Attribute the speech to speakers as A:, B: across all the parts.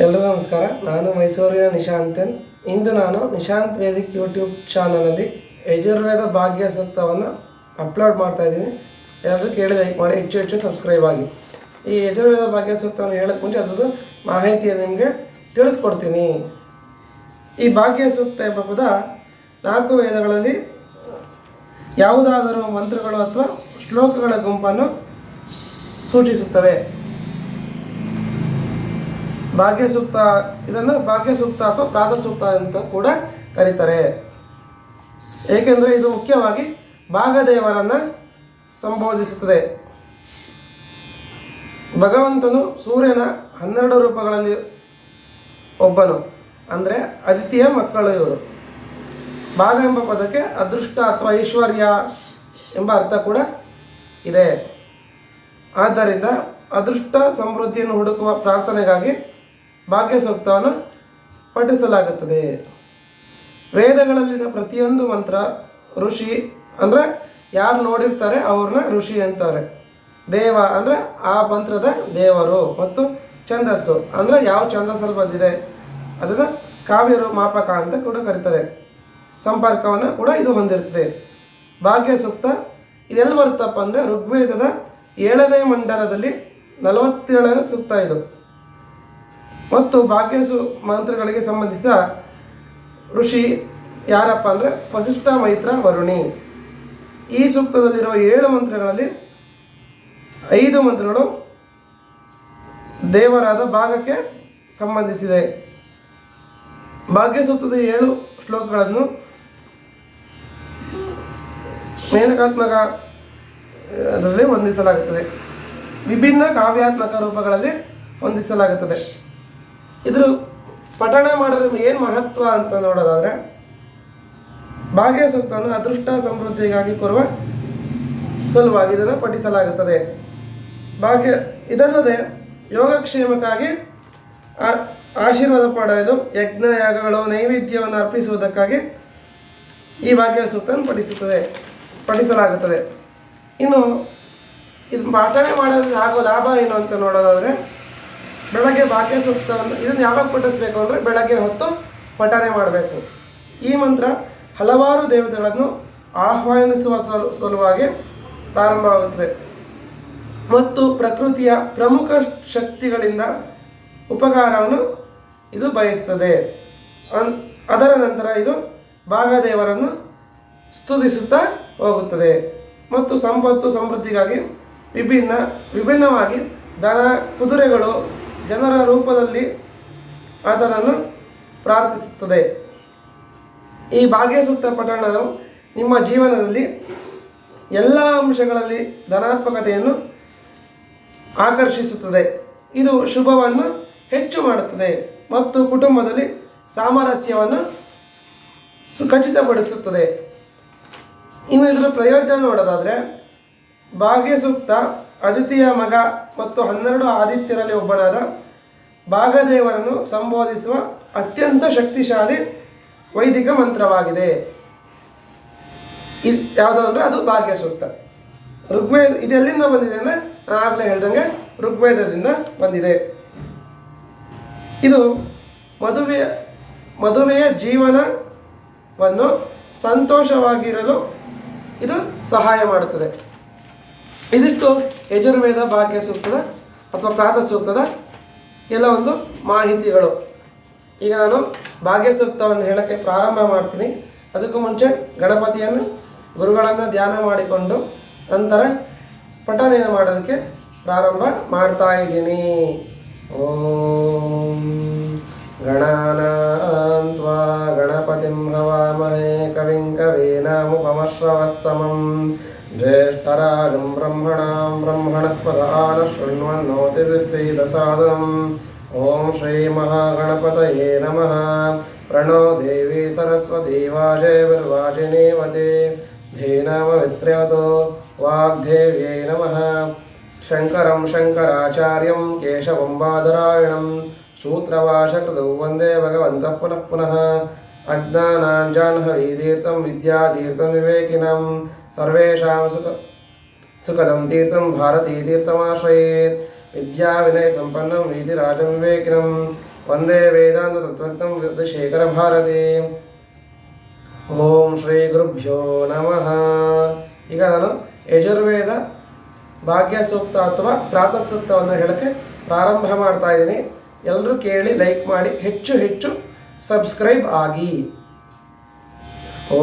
A: ಎಲ್ರಿಗೂ ನಮಸ್ಕಾರ. ನಾನು ಮೈಸೂರಿನ ನಿಶಾಂತನ್. ಇಂದು ನಾನು ನಿಶಾಂತ್ ವೇದಿಕ್ ಯೂಟ್ಯೂಬ್ ಚಾನಲಲ್ಲಿ ಯಜುರ್ವೇದ ಭಾಗ್ಯ ಸೂಕ್ತವನ್ನು ಅಪ್ಲೋಡ್ ಮಾಡ್ತಾ ಇದ್ದೀನಿ. ಎಲ್ಲರೂ ಕೇಳಿ ಲೈಕ್ ಮಾಡಿ, ಹೆಚ್ಚು ಹೆಚ್ಚು ಸಬ್ಸ್ಕ್ರೈಬ್ ಆಗಿ. ಈ ಯಜುರ್ವೇದ ಭಾಗ್ಯ ಸೂಕ್ತವನ್ನು ಹೇಳಕ್ಕೆ ಮುಂಚೆ ಅದರದ್ದು ಮಾಹಿತಿಯನ್ನು ನಿಮಗೆ ತಿಳಿಸ್ಕೊಡ್ತೀನಿ. ಈ ಭಾಗ್ಯ ಸೂಕ್ತ ಎಂಬ ಪದ ನಾಲ್ಕು ವೇದಗಳಲ್ಲಿ ಯಾವುದಾದರೂ ಮಂತ್ರಗಳು ಅಥವಾ ಶ್ಲೋಕಗಳ ಗುಂಪನ್ನು ಸೂಚಿಸುತ್ತವೆ. ಭಾಗ್ಯ ಸೂಕ್ತ ಇದನ್ನು ಭಾಗ್ಯ ಸೂಕ್ತ ಅಥವಾ ಪ್ರಾತ ಸೂಕ್ತ ಅಂತ ಕೂಡ ಕರೀತಾರೆ. ಏಕೆಂದರೆ ಇದು ಮುಖ್ಯವಾಗಿ ಭಾಗದೇವರನ್ನು ಸಂಬೋಧಿಸುತ್ತದೆ. ಭಗವಂತನು ಸೂರ್ಯನ ಹನ್ನೆರಡು ರೂಪಗಳಲ್ಲಿ ಒಬ್ಬನು, ಅಂದರೆ ಅದಿತಿಯ ಮಕ್ಕಳು ಇವರು. ಭಾಗ ಎಂಬ ಪದಕ್ಕೆ ಅದೃಷ್ಟ ಅಥವಾ ಐಶ್ವರ್ಯ ಎಂಬ ಅರ್ಥ ಕೂಡ ಇದೆ. ಆದ್ದರಿಂದ ಅದೃಷ್ಟ ಸಮೃದ್ಧಿಯನ್ನು ಹುಡುಕುವ ಪ್ರಾರ್ಥನೆಗಾಗಿ ಭಾಗ್ಯ ಸೂಕ್ತವನ್ನು ಪಠಿಸಲಾಗುತ್ತದೆ. ವೇದಗಳಲ್ಲಿನ ಪ್ರತಿಯೊಂದು ಮಂತ್ರ ಋಷಿ ಅಂದರೆ ಯಾರು ನೋಡಿರ್ತಾರೆ ಅವ್ರನ್ನ ಋಷಿ ಅಂತಾರೆ. ದೇವ ಅಂದರೆ ಆ ಮಂತ್ರದ ದೇವರು ಮತ್ತು ಛಂದಸ್ಸು ಅಂದರೆ ಯಾವ ಛಂದಸ್ಸಲ್ಲಿ ಬಂದಿದೆ ಅದನ್ನು ಕಾವ್ಯರು ಮಾಪಕ ಅಂತ ಕೂಡ ಕರೀತಾರೆ. ಸಂಪರ್ಕವನ್ನು ಕೂಡ ಇದು ಹೊಂದಿರ್ತದೆ. ಭಾಗ್ಯ ಸೂಕ್ತ ಇದೆಲ್ಲ ಬರುತ್ತಪ್ಪ ಅಂದರೆ ಋಗ್ವೇದದ ಏಳನೇ ಮಂಡಲದಲ್ಲಿ ನಲವತ್ತೇಳನೇ ಸೂಕ್ತ ಇದು. ಮತ್ತು ಭಾಗ್ಯಸು ಮಂತ್ರಗಳಿಗೆ ಸಂಬಂಧಿಸಿದ ಋಷಿ ಯಾರಪ್ಪ ಅಂದರೆ ವಸಿಷ್ಠ ಮೈತ್ರ ವರುಣಿ. ಈ ಸೂಕ್ತದಲ್ಲಿರುವ ಏಳು ಮಂತ್ರಗಳಲ್ಲಿ ಐದು ಮಂತ್ರಗಳು ದೇವರಾದ ಭಾಗಕ್ಕೆ ಸಂಬಂಧಿಸಿದೆ. ಭಾಗ್ಯಸೂತ್ರದ ಏಳು ಶ್ಲೋಕಗಳನ್ನು ಮೇನಕಾತ್ಮಕ, ಅದರಲ್ಲಿ ಹೊಂದಿಸಲಾಗುತ್ತದೆ. ವಿಭಿನ್ನ ಕಾವ್ಯಾತ್ಮಕ ರೂಪಗಳಲ್ಲಿ ಹೊಂದಿಸಲಾಗುತ್ತದೆ. ಇದ್ರ ಪಠಣ ಮಾಡೋದ್ರಿಂದ ಏನು ಮಹತ್ವ ಅಂತ ನೋಡೋದಾದರೆ, ಭಾಗ್ಯ ಸೂಕ್ತವನ್ನು ಅದೃಷ್ಟ ಸಮೃದ್ಧಿಗಾಗಿ ಕೊರುವ ಸಲುವಾಗಿ ಇದನ್ನು ಪಠಿಸಲಾಗುತ್ತದೆ. ಭಾಗ್ಯ, ಇದಲ್ಲದೆ ಯೋಗಕ್ಷೇಮಕ್ಕಾಗಿ ಆಶೀರ್ವಾದ ಪಡೆಯಲು ಯಜ್ಞ ಯಾಗಗಳು ನೈವೇದ್ಯವನ್ನು ಅರ್ಪಿಸುವುದಕ್ಕಾಗಿ ಈ ಭಾಗ್ಯ ಸೂಕ್ತವನ್ನು ಪಠಿಸುತ್ತದೆ, ಪಠಿಸಲಾಗುತ್ತದೆ. ಇನ್ನು, ಇದು ಪಾಠನೆ ಮಾಡೋದ್ರಿಂದ ಆಗೋ ಲಾಭ ಏನು ಅಂತ ನೋಡೋದಾದರೆ ಬೆಳಗ್ಗೆ ಭಾಗ್ಯ ಸೂಕ್ತವನ್ನು ಇದನ್ನು ಯಾವಾಗ ಪಠಿಸ್ಬೇಕು ಅಂದರೆ ಬೆಳಗ್ಗೆ ಹೊತ್ತು ಪಠನೆ ಮಾಡಬೇಕು. ಈ ಮಂತ್ರ ಹಲವಾರು ದೇವತೆಗಳನ್ನು ಆಹ್ವಾನಿಸುವ ಸಲು, ಸಲುವಾಗಿ ಪ್ರಾರಂಭವಾಗುತ್ತದೆ ಮತ್ತು ಪ್ರಕೃತಿಯ ಪ್ರಮುಖ ಶಕ್ತಿಗಳಿಂದ ಉಪಕಾರವನ್ನು ಇದು ಬಯಸ್ತದೆ. ಅದರ ನಂತರ ಇದು ಭಾಗದೇವರನ್ನು ಸ್ತುತಿಸುತ್ತಾ ಹೋಗುತ್ತದೆ. ಮತ್ತು ಸಂಪತ್ತು ಸಮೃದ್ಧಿಗಾಗಿ ವಿಭಿನ್ನ, ವಿಭಿನ್ನವಾಗಿ ದನ, ಕುದುರೆಗಳು ಜನರ ರೂಪದಲ್ಲಿ ಆತನನ್ನು ಪ್ರಾರ್ಥಿಸುತ್ತದೆ. ಈ ಭಾಗ್ಯ ಸೂಕ್ತ ಪಠಣವು ನಿಮ್ಮ ಜೀವನದಲ್ಲಿ ಎಲ್ಲ ಅಂಶಗಳಲ್ಲಿ ಧನಾತ್ಮಕತೆಯನ್ನು ಆಕರ್ಷಿಸುತ್ತದೆ. ಇದು ಶುಭವನ್ನು ಹೆಚ್ಚು ಮಾಡುತ್ತದೆ ಮತ್ತು ಕುಟುಂಬದಲ್ಲಿ ಸಾಮರಸ್ಯವನ್ನು ಸುಖಚಿತಪಡಿಸುತ್ತದೆ ಇನ್ನು ಇದರ ಪ್ರಯೋಜನ ನೋಡೋದಾದರೆ ಭಾಗ್ಯ ಸೂಕ್ತ ಅದಿತಿಯ ಮಗ ಮತ್ತು ಹನ್ನೆರಡು ಆದಿತ್ಯರಲ್ಲಿ ಒಬ್ಬನಾದ ಭಾಗದೇವರನ್ನು ಸಂಬೋಧಿಸುವ ಅತ್ಯಂತ ಶಕ್ತಿಶಾಲಿ ವೈದಿಕ ಮಂತ್ರವಾಗಿದೆ. ಇದು ಯಾವುದು ಅಂದರೆ ಅದು ಭಾಗ್ಯಸೂಕ್ತ. ಋಗ್ವೇದ ಇದೆಲ್ಲಿಂದ ಬಂದಿದೆ ಅಂದರೆ ನಾನು ಆಗಲೇ ಹೇಳ್ದಂಗೆ ಋಗ್ವೇದದಿಂದ ಬಂದಿದೆ. ಇದು ಮದುವೆಯ ಮದುವೆಯ ಜೀವನವನ್ನು ಸಂತೋಷವಾಗಿರಲು ಇದು ಸಹಾಯ ಮಾಡುತ್ತದೆ. ಇದಿಷ್ಟು ಯಜುರ್ವೇದ, ಭಾಗ್ಯ ಸೂಕ್ತದ ಅಥವಾ ಪ್ರಾತ ಸೂಕ್ತದ ಒಂದು ಮಾಹಿತಿಗಳು. ಈಗ ನಾನು ಭಾಗ್ಯ ಸೂಕ್ತವನ್ನು ಹೇಳೋಕ್ಕೆ ಪ್ರಾರಂಭ ಮಾಡ್ತೀನಿ. ಅದಕ್ಕೂ ಮುಂಚೆ ಗಣಪತಿಯನ್ನು ಗುರುಗಳನ್ನು ಧ್ಯಾನ ಮಾಡಿಕೊಂಡು ನಂತರ ಪಠನೆಯನ್ನು ಮಾಡೋದಕ್ಕೆ ಪ್ರಾರಂಭ ಮಾಡ್ತಾ ಇದ್ದೀನಿ. ಓಂ. साधुम् ॐ श्रीमहागणपतये नमः प्रणो देवी सरस्वती वाजे विर्वाजिनी वदे धीनामवित्र्यवतो वाग्देव्यै नमः शङ्करं शङ्कराचार्यं केशवं बादरायणं सूत्रवाशकृतौ वन्दे भगवन्तः पुनः पुनः अज्ञानां जाह्नवीतीर्थं विद्यातीर्थं विवेकिनं सर्वेषां सुख सुखदं तीर्थं भारतीतीर्थमाश्रयेत् ವಿದ್ಯಾವಿನಯ ಸಂಪನ್ನಂ ರೀತಿ ರಾಜವಿವೇಕಿನಂ ವಂದೇ ವೇದಾಂತ ತತ್ವಜ್ಞಂ ವಿರುದ್ಧಶೇಖರ ಭಾರತಿ ಓಂ ಶ್ರೀ ಗುರುಭ್ಯೋ ನಮಃ. ಈಗ ನಾನು ಯಜುರ್ವೇದ ಭಾಗ್ಯ ಸೂಕ್ತ ಅಥವಾ ಪ್ರಾತಃ ಸೂಕ್ತವನ್ನು ಹೇಳೋಕ್ಕೆ ಪ್ರಾರಂಭ ಮಾಡ್ತಾ ಇದ್ದೀನಿ. ಎಲ್ಲರೂ ಕೇಳಿ ಲೈಕ್ ಮಾಡಿ ಹೆಚ್ಚು ಹೆಚ್ಚು ಸಬ್ಸ್ಕ್ರೈಬ್ ಆಗಿ. ಓ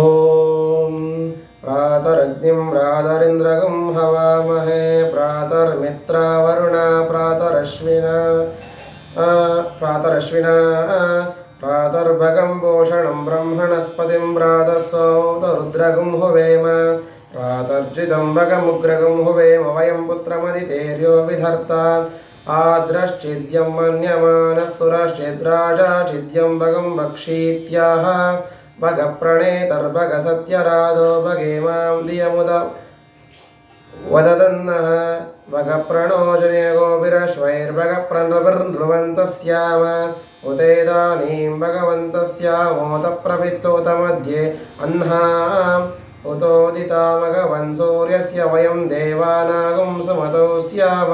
A: प्रातरग्निं प्रातरिन्द्रगुं हवामहे प्रातर्मित्रावरुणा प्रातरश्विना प्रातरश्विना प्रातर्भगं भूषणं ब्रह्मणस्पतिं प्रातः हुवेम प्रातर्जिदम्बकमुग्रगं हुवेम वयं पुत्रमदितेर्यो विधर्ता आद्रश्चिद्यं मन्यमानस्तुरश्चिद्राजा चिद्यम्बकं वक्षीत्याह भगप्रणेतर्भगसत्यराधो भगे मां दियमुद। वदन्नः भगप्रणोजन्यगोभिरश्वैर्भगप्रणभिर्नृवन्तः स्याम उतेदानीं भगवन्तस्यामोतप्रवित्तोत मध्ये अह्ना उतोदिता भगवन् सूर्यस्य वयं देवानागुं समतो स्याम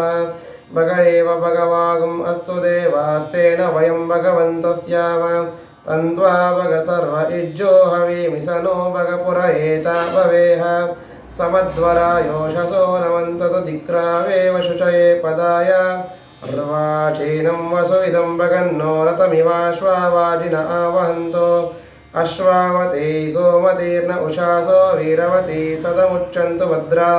A: भग एव भगवागुम् अस्तु देवास्तेन वयं भगवन्तस्याम। तन्त्वा भग सर्व इज्जो हवीमि स नो भग पुर एता भवेह समध्वरायोषसो नमन्तत दिक्रावेव शुचये पदाय अर्वाचीनं वसु इदं भगन्नो रथमिवाश्वावाजिन आवहन्तो अश्वावती गोमतीर्न उषासो वीरवती सदमुच्चन्तु भद्रा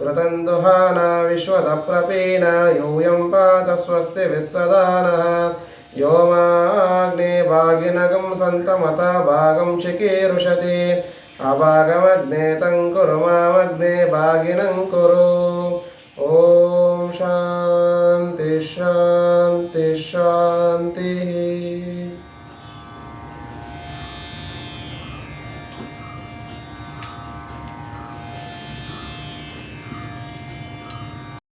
A: वृतन्दुहाना विश्वतप्रपीन यूयं पात स्वस्तिभिः सदा नः यो माग्ने भागिनगं सन्तमता भागं चिकीर्षति। अभागमग्ने तं कुरु मामग्ने भागिनं कुरु। ॐ शान्ति शान्ति शान्तिः